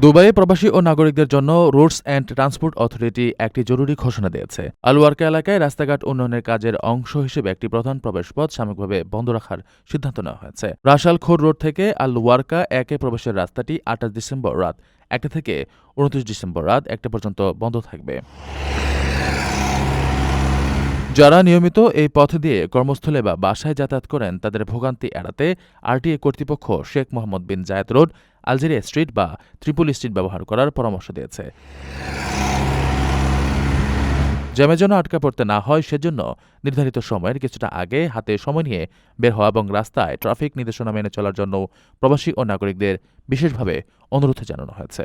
দুবাইয়ে প্রবাসী ও নাগরিকদের জন্য রোডস অ্যান্ড ট্রান্সপোর্ট অথরিটি একটি জরুরি ঘোষণা দিয়েছে। আলওয়ার্কা এলাকায় রাস্তাঘাট উন্নয়নের কাজের অংশ হিসেবে একটি প্রধান প্রবেশপথ সাময়িকভাবে বন্ধ রাখার সিদ্ধান্ত নেওয়া হয়েছে। রাশাল খোর রোড থেকে আলওয়ার্কা একে প্রবেশের রাস্তাটি আঠাশ ডিসেম্বর রাত, একটা থেকে উনত্রিশ ডিসেম্বর রাত, একটা পর্যন্ত বন্ধ থাকবে। যারা নিয়মিত এই পথ দিয়ে কর্মস্থলে বা বাসায় যাতায়াত করেন, তাদের ভোগান্তি এড়াতে আরটিএ কর্তৃপক্ষ Sheikh Mohammed bin Zayed road, Algeria street বা ত্রিপুল স্ট্রিট ব্যবহার করার পরামর্শ দিয়েছে। জ্যামে যেন আটকা পড়তে না হয়, সেজন্য নির্ধারিত সময়ের কিছুটা আগে হাতে সময় নিয়ে বের হওয়া এবং রাস্তায় ট্রাফিক নির্দেশনা মেনে চলার জন্য প্রবাসী ও নাগরিকদের বিশেষভাবে অনুরোধ জানানো হয়েছে।